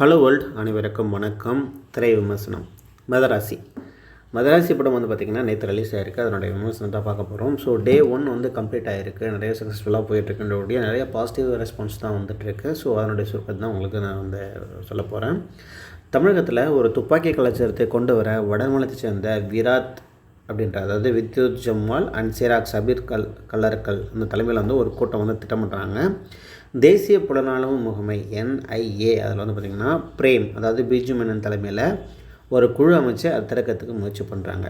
Hello world அனைவருக்கும் வணக்கம். திரை விமர்சனம் மதராசி. மதராசி படம் வந்து பார்த்திங்கன்னா நேற்று ரிலீஸ் ஆகிருக்கு அதனுடைய விமர்சனத்தை பார்க்க போகிறோம் ஸோ டே ஒன் வந்து கம்ப்ளீட் ஆகிருக்கு நிறைய சக்ஸஸ்ஃபுல்லாக போயிட்டுருக்குன்றபடியே நிறைய பாசிட்டிவ் ரெஸ்பான்ஸ் தான் வந்துட்டுருக்கு ஸோ அதனுடைய சுருக்கத்தை தான் உங்களுக்கு நான் வந்து சொல்ல போகிறேன் தமிழகத்தில் ஒரு துப்பாக்கி கலாச்சாரத்தை கொண்டு வர வடமாநிலத்தை சேர்ந்த விராத் அப்படின்ற அதாவது வித்யுத் ஜம்வால் அண்ட் சிராக் சபீர் கல் கல்லர்கள் இந்த தலைமையில் வந்து ஒரு கூட்டம் வந்து திட்டமிடுறாங்க. தேசிய புலனாய்வு முகமை என்ஐஏ அதில் வந்து பார்த்திங்கன்னா பிரேம் அதாவது பிஜு மேனன் தலைமையில் ஒரு குழு அமைச்சு அது திறக்கிறதுக்கு முயற்சி பண்ணுறாங்க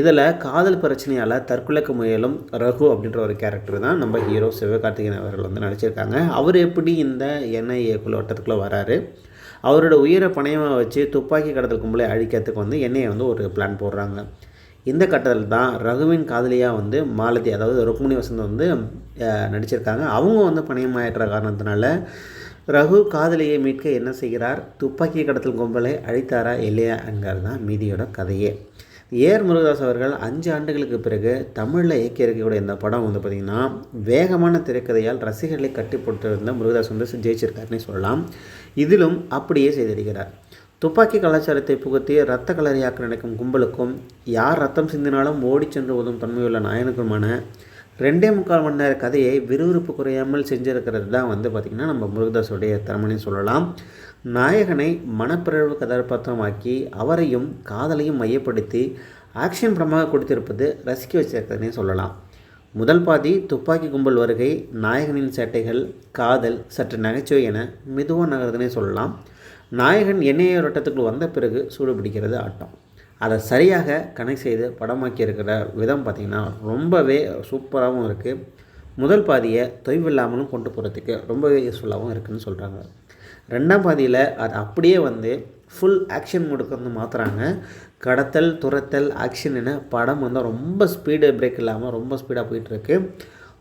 இதில் காதல் பிரச்சனையால் தற்கொலைக்கு முயலும் ரகு அப்படின்ற ஒரு கேரக்டர் தான் நம்ம ஹீரோ சிவகார்த்திகேயன் அவர்கள் வந்து நடிச்சிருக்காங்க. அவர் எப்படி இந்த என்ஐஏ குழு வட்டத்துக்குள்ளே வராரு? அவரோட உயிரை பணையமாக வச்சு துப்பாக்கி கடத்தல் கும்பலை அழிக்கிறதுக்கு வந்து என்ஐஏ வந்து ஒரு பிளான் போடுறாங்க. இந்த கட்டத்தில் தான் ரகுவின் காதலியாக வந்து மாலதி அதாவது ருக்மிணி வசந்த் வந்து நடிச்சிருக்காங்க. அவங்க வந்து பணியமாயிட்டுற காரணத்தினால ரகு காதலியை மீட்க என்ன செய்கிறார்? துப்பாக்கி கடத்தல் கும்பலை அழித்தாரா இல்லையா என்கிறது தான் மீதியோட கதையே. ஏர் முருகதாஸ் அவர்கள் அஞ்சு ஆண்டுகளுக்கு பிறகு தமிழில் இயக்கி இருக்கக்கூடிய இந்த படம் வந்து பார்த்திங்கன்னா வேகமான திரைக்கதையால் ரசிகர்களை கட்டி போட்டிருந்த முருகதாஸ் வந்து ஜெயிச்சிருக்காருன்னு சொல்லலாம். இதிலும் அப்படியே செய்திருக்கிறார். துப்பாக்கி கலாச்சாரத்தை புகுத்தி இரத்த கலரியாக்க நினைக்கும் கும்பலுக்கும் யார் ரத்தம் சிந்தினாலும் ஓடி சென்று உதவும் தன்மையுள்ள நாயனுக்குமான ரெண்டே முக்கால் மணி நேர கதையை விறுவிறுப்பு குறையாமல் செஞ்சுருக்கிறது தான் வந்து பார்த்திங்கன்னா நம்ம முருகதாஸுடைய திறமனே சொல்லலாம். நாயகனை மனப்பிறழ்வு கதாபாத்திரமாக்கி அவரையும் காதலையும் மையப்படுத்தி ஆக்ஷன் படமாக கொடுத்திருப்பது ரசிக்க வச்சிருக்கிறதுனே சொல்லலாம். முதல் பாதி துப்பாக்கி கும்பல் வருகை நாயகனின் சேட்டைகள் காதல் சற்று நகைச்சுவை என மெதுவாக நகர்துனே சொல்லலாம். நாயகன் எண்ணெய வட்டத்துக்குள் வந்த பிறகு சூடு பிடிக்கிறது ஆட்டம். அதை சரியாக கனெக்ட் செய்து படமாக்கியிருக்கிற விதம் பார்த்திங்கன்னா ரொம்பவே சூப்பராகவும் இருக்குது முதல் பாதியை தொய்வில்லாமலும் கொண்டு போகிறதுக்கு ரொம்பவே யூஸ்ஃபுல்லாகவும் இருக்குதுன்னு சொல்கிறாங்க ரெண்டாம் பாதியில் அது அப்படியே வந்து ஃபுல் ஆக்ஷன் முடுக்கு வந்து மாற்றுறாங்க கடத்தல் துரத்தல் ஆக்ஷன் என படம் வந்து ரொம்ப ஸ்பீடு பிரேக் இல்லாமல் ரொம்ப ஸ்பீடாக போயிட்டுருக்கு.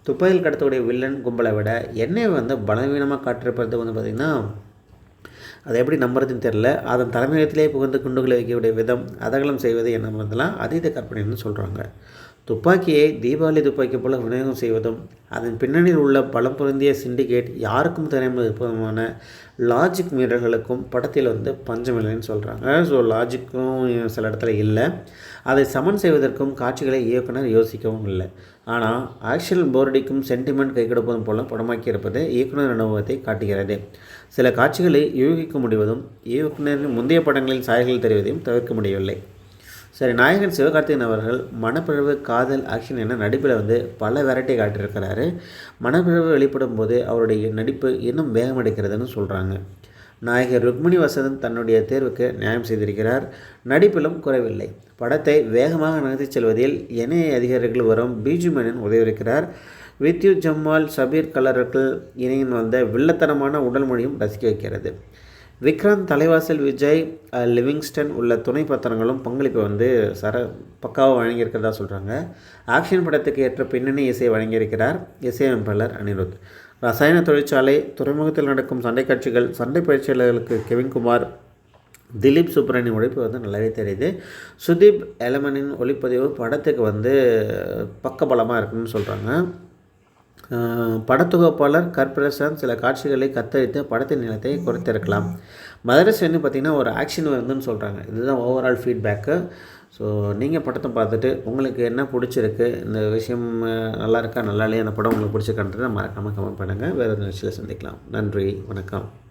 துப்பாக்கில் கடத்தக்கூடிய வில்லன் கும்பலை விட எண்ணெய் வந்து பலவீனமாக காட்டிருப்பது வந்து பார்த்திங்கன்னா அதை எப்படி நம்புறதுன்னு தெரில அதன் தலைமையகத்திலே புகுந்து குண்டுகளை வைக்கக்கூடிய விதம் அதகலம் செய்வது என்ன அதெல்லாம் அதீத கற்பனைன்னு சொல்கிறாங்க துப்பாக்கியை தீபாவளி துப்பாக்கி போல விநியோகம் செய்வதும் அதன் பின்னணியில் உள்ள பலம் பொருந்திய சிண்டிகேட் யாருக்கும் தெரியாமல் லாஜிக் மீறல்களுக்கும் படத்தில் வந்து பஞ்சமில்லைன்னு சொல்கிறாங்க ஸோ லாஜிக்கும் சில இடத்துல இல்லை. அதை சமன் செய்வதற்கும் காட்சிகளை இயக்குனர் யோசிக்கவும் இல்லை. ஆனால் ஆக்ஷன் போர்டிக்கும் சென்டிமெண்ட் கை கொடுப்பதும் போல படமாக்கி இருப்பது இயக்குனர் அனுபவத்தை காட்டுகிறது. சில காட்சிகளை யூகிக்க முடிவதும் இயக்குனரின் முந்தைய படங்களில் சாயல்கள் தெரிவதையும் தவிர்க்க முடியவில்லை. சரி நாயகன் சிவகார்த்திகன் அவர்கள் மனப்பிழவு காதல் ஆக்ஷன் என நடிப்பில் வந்து பல வெரைட்டி காட்டியிருக்கிறாரு. மனப்பிழவு வெளிப்படும் போது அவருடைய நடிப்பு இன்னும் வேகமடைக்கிறதுன்னு சொல்கிறாங்க நாயகர் ருக்மிணி வசந்தன் தன்னுடைய தேர்வுக்கு நியாயம் செய்திருக்கிறார். நடிப்பிலும் குறைவில்லை. படத்தை வேகமாக நகர்த்திச் செல்வதில் இணைய அதிகாரிகள் வரும் பிஜு மேனன் உதவியிருக்கிறார். வித்யு ஜம்மால் சபீர் கலர்கள் இணையின் வந்த வில்லத்தனமான உடல் மொழியும் ரசிக்க வைக்கிறது. விக்ராந்த் தலைவாசல் விஜய் லிவிங்ஸ்டன் உள்ள துணை பத்திரங்களும் பங்களிப்பை வந்து சர பக்காவாக வழங்கியிருக்கிறதா சொல்கிறாங்க ஆக்ஷன் படத்துக்கு ஏற்ற பின்னணி இசை வழங்கியிருக்கிறார் இசையமைப்பாளர் அனிருத். ரசாயன தொழிற்சாலை துறைமுகத்தில் நடக்கும் சண்டை காட்சிகள் சண்டை பயிற்சியாளர்களுக்கு கெவின்குமார் திலீப் சுப்ரனின் உழைப்பு வந்து நல்லாவே தெரியுது. சுதீப் எலமனின் ஒளிப்பதிவு படத்துக்கு வந்து பக்கபலமாக இருக்குன்னு சொல்கிறாங்க படத்தொகுப்பாளர் கற்பிரசாந்த் சில காட்சிகளை கத்தரித்து படத்தின் நிலத்தை குறைத்திருக்கலாம் மதரசன்னு பார்த்திங்கன்னா ஒரு ஆக்ஷன் வருதுன்னு சொல்கிறாங்க இதுதான் ஓவரால் ஃபீட்பேக்கு ஸோ நீங்கள் படத்தை பார்த்துட்டு உங்களுக்கு என்ன பிடிச்சிருக்கு இந்த விஷயம் நல்லா இருக்கா நல்லா இல்லையா அந்த படம் உங்களுக்கு பிடிச்சிருக்கான்றதை மறக்காமல் கமெண்ட் பண்ணுங்கள் வேறு ஒரு நிகழ்ச்சியில் சந்திக்கலாம். நன்றி வணக்கம்.